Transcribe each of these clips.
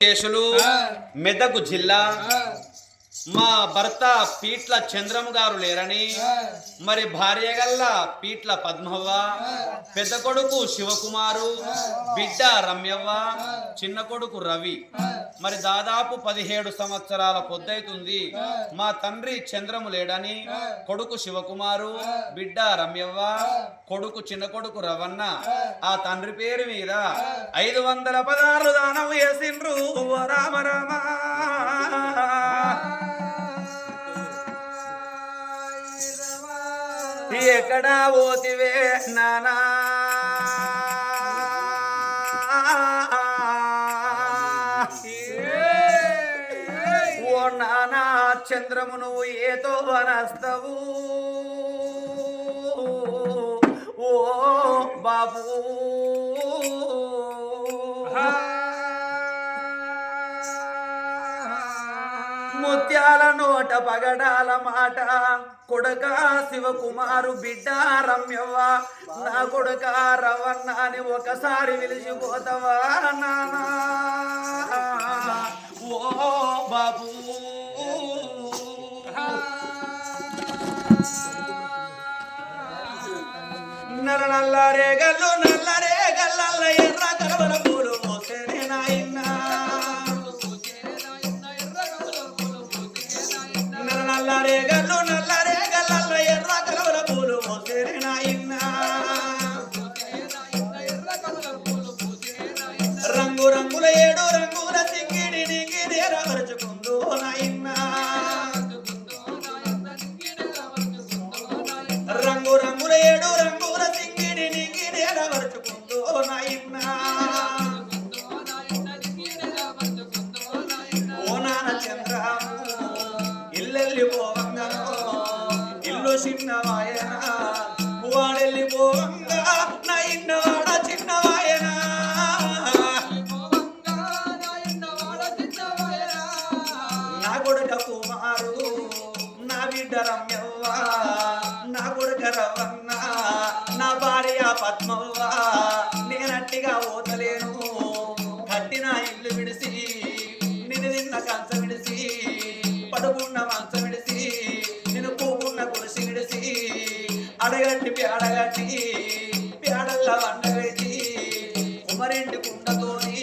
కేసులు మెదకు జిల్లా మా భర్త పీట్ల చంద్రము గారు లేరని మరి భార్య గల్ల పీట్ల పద్మవ్వ పెద్ద కొడుకు శివకుమారు బిడ్డ రమ్యవ్వ చిన్న కొడుకు రవి. మరి దాదాపు పదిహేడు సంవత్సరాల పొద్దైతుంది. మా తండ్రి చంద్రము లేడని కొడుకు శివకుమారు బిడ్డ రమ్యవ్వ కొడుకు చిన్న కొడుకు రవన్న ఆ తండ్రి పేరు మీద ఐదు వందల పదార్లు దానం వేసిండ్రు. రామ రామ. ఎక్కడా ఓతివే నానా? నానా చంద్రము నువ్వు ఏతో వనస్తవు. ఓ బాబు. ముత్యాల నోట పగడాల మాట. కొడుక శివకుమారు బిడ్డ రమ్యవ్వ. నా కొడుక రవన్న అని ఒకసారి పిలిచిపోతావా నానా? ఓ బాబు. నల్ల నల్లరే గల్లు నల్లరే గల్లల్ల ఎర్ర కరవల పూలు మోసేనే నాయన్నా నల్ల నల్లరే గల్లు నల్లరే గల్లల్ల ఎర్ర కరవల పూలు మోసేనే నాయన్నా రంగు రంగుల ఏడు రంగు చిన్నవాయన? వాడెల్లి నా ఇన్నవాడ చిన్నవాయన? నా కొడుక కుమారు నా బిడ్డ రమ్యవ్వ నా కొడుక రవన్న నా భార్య పద్మవ్వ నేనట్టిగా ఓతలేను. ఆడగట్టి పేడగట్టి పేడల్లా వంట పెట్టి కుమరింటి కుండతోని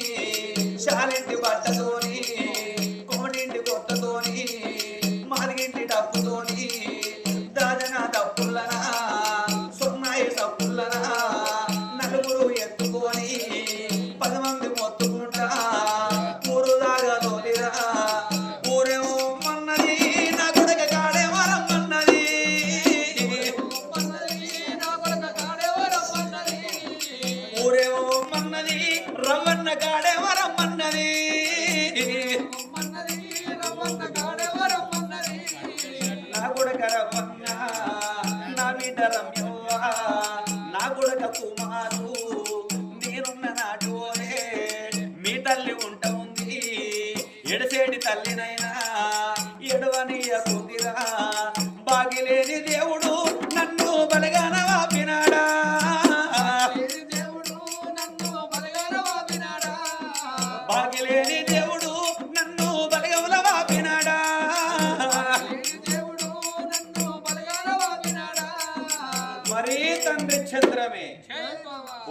నా కొడుక నా బిడ్డ రమ్యవ్వ నా గుడక కుమారు నేనున్న నాటోరే మీ తల్లి ఉంట ఉంది ఎడసేటి తల్లినైనా चंद्र में जय बाबा